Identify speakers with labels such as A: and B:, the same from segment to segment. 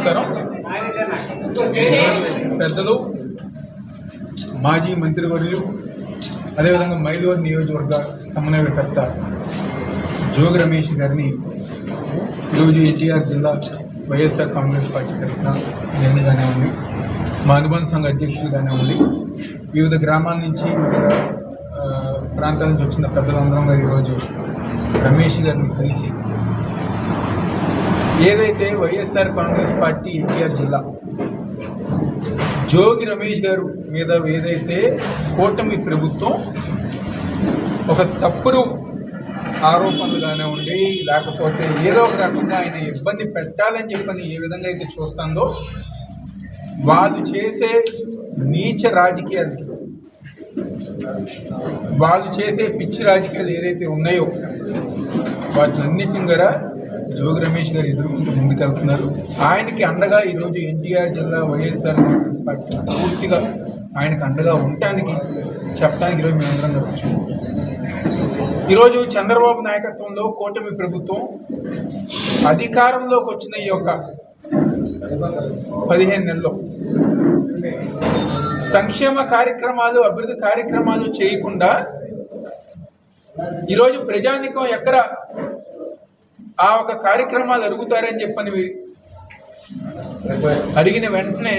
A: నమస్కారం. పెద్దలు మాజీ మంత్రివర్యులు అదేవిధంగా మైలూరు నియోజకవర్గ సమన్వయకర్త జోగి రమేష్ గారిని ఈరోజు ఎన్టీఆర్ జిల్లా వైఎస్ఆర్ కాంగ్రెస్ పార్టీ తరఫున నేను ఉంది. మా అనుబంధ సంఘ అధ్యక్షులుగానే ఉంది. వివిధ గ్రామాల నుంచి వివిధ ప్రాంతాల నుంచి వచ్చిన పెద్దలందరం గారు ఈరోజు రమేష్ గారిని కలిసి ఏదైతే వైఎస్ఆర్ కాంగ్రెస్ పార్టీ ఎన్టీఆర్ జిల్లా జోగి రమేష్ గారు మీద ఏదైతే కూటమి ప్రభుత్వం ఒక తప్పుడు ఆరోపణలు కానివ్వండి లేకపోతే ఏదో ఒక రకంగా ఆయన ఇబ్బంది పెట్టాలని చెప్పని ఏ విధంగా అయితే చూస్తుందో వాళ్ళు చేసే నీచ రాజకీయాలు వాళ్ళు చేసే పిచ్చి రాజకీయాలు ఏదైతే ఉన్నాయో వాటినన్నిటిని కూడా జోగి రమేష్ గారు ఎదుర్కొంటూ ముందుకెళ్తున్నారు. ఆయనకి అండగా ఈరోజు ఎన్టీఆర్ జిల్లా వైఎస్ఆర్ పార్టీ పూర్తిగా ఆయనకి అండగా ఉండటానికి చెప్పడానికి ఈరోజు మేమందరం కూర్చున్నాం ఈరోజు చంద్రబాబు నాయకత్వంలో కూటమి ప్రభుత్వం అధికారంలోకి వచ్చిన ఈ యొక్క పదిహేను నెలల్లో సంక్షేమ కార్యక్రమాలు అభివృద్ధి కార్యక్రమాలు చేయకుండా ఈరోజు ప్రజానికం ఎక్కడ ఆ ఒక కార్యక్రమాలు అడుగుతారని చెప్పని అడిగిన వెంటనే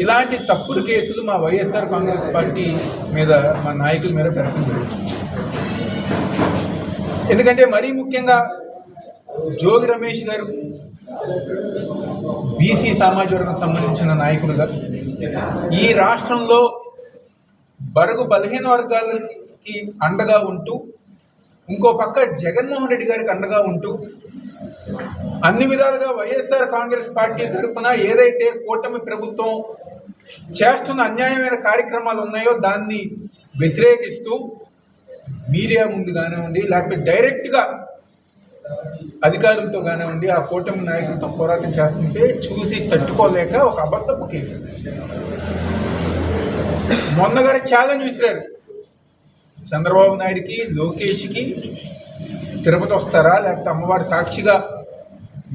A: ఇలాంటి తప్పుడు కేసులు మా వైఎస్ఆర్ కాంగ్రెస్ పార్టీ మీద మా నాయకుల మీద పెట్టడం ఎందుకంటే మరీ ముఖ్యంగా జోగి రమేష్ గారు బీసీ సామాజిక వర్గం సంబంధించిన నాయకులుగా ఈ రాష్ట్రంలో బరుగు బలహీన వర్గాలకి అండగా ఉంటూ ఇంకో పక్క జగన్మోహన్ రెడ్డి గారికి అండగా ఉంటూ అన్ని విధాలుగా వైఎస్ఆర్ కాంగ్రెస్ పార్టీ తరఫున ఏదైతే కూటమి ప్రభుత్వం చేస్తున్న అన్యాయమైన కార్యక్రమాలు ఉన్నాయో దాన్ని వ్యతిరేకిస్తూ మీడియా ముందు కానివ్వండి లేకపోతే డైరెక్ట్గా అధికారులతో కానివ్వండి ఆ కూటమి నాయకులతో పోరాటం చేస్తుంటే చూసి తట్టుకోలేక ఒక అబద్ధపు కేసు. మొన్న గారు ఛాలెంజ్ విసిరారు. చంద్రబాబు నాయుడికి లోకేష్కి తిరుపతి వస్తారా? లేకపోతే అమ్మవారి సాక్షిగా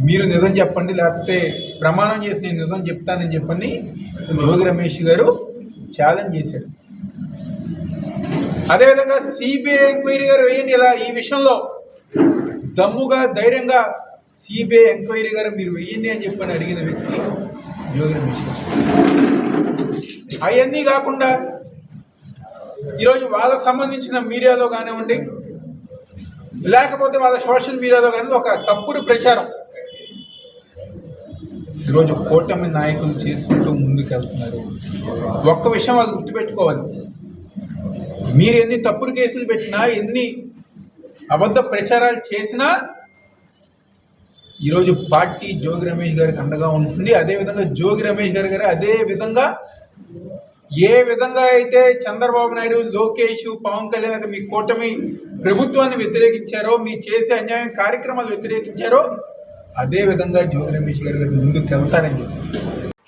A: మీరు నిజం చెప్పండి లేకపోతే ప్రమాణం చేసి నేను నిజం చెప్తానని చెప్పని యోగి రమేష్ గారు ఛాలెంజ్ చేశారు. అదేవిధంగా సిబిఐ ఎంక్వైరీ గారు వేయండి ఇలా ఈ విషయంలో దమ్ముగా ధైర్యంగా సిబిఐ ఎంక్వైరీ గారు మీరు వెయ్యండి అని చెప్పని అడిగిన వ్యక్తి యోగి రమేష్ గారు. అవన్నీ కాకుండా ఈరోజు వాళ్ళకు సంబంధించిన మీడియాలో కానివ్వండి లేకపోతే వాళ్ళ సోషల్ మీడియాలో కానీ ఒక తప్పుడు ప్రచారం. ఈరోజు కూటమి నాయకులు చేసుకుంటూ ముందుకెళ్తున్నారు. ఒక్క విషయం వాళ్ళు గుర్తుపెట్టుకోవాలి. మీరు ఎన్ని తప్పుడు కేసులు పెట్టినా ఎన్ని అబద్ధ ప్రచారాలు చేసినా ఈరోజు పార్టీ జోగి రమేష్ గారికి అండగా ఉంటుంది. అదేవిధంగా జోగి రమేష్ గారి గారు అదే విధంగా ఏ విధంగా అయితే చంద్రబాబు నాయుడు లోకేష్ పవన్ కళ్యాణ్ మీ కూటమి ప్రభుత్వాన్ని వ్యతిరేకించారో మీ చేసే అన్యాయం కార్యక్రమాలు వ్యతిరేకించారో అదే విధంగా జోగి రమేష్ గారి గారు ముందుకు వెళ్తారని చెప్పి.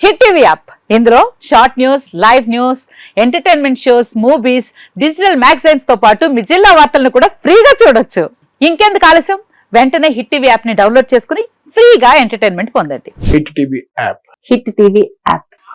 B: Hit TV app. ఇందులో short news live news entertainment shows movies digital మ్యాగజైన్స్తో పాటు మీ జిల్లా వార్తలను కూడా ఫ్రీగా చూడొచ్చు. ఇంకెందుకు ఆలస్యం? వెంటనే హిట్ టీవీ యాప్ని డౌన్లోడ్ చేసుకుని ఫ్రీగా ఎంటర్టైన్మెంట్ పొందండి.
C: Hit TV app.
B: Hit TV app.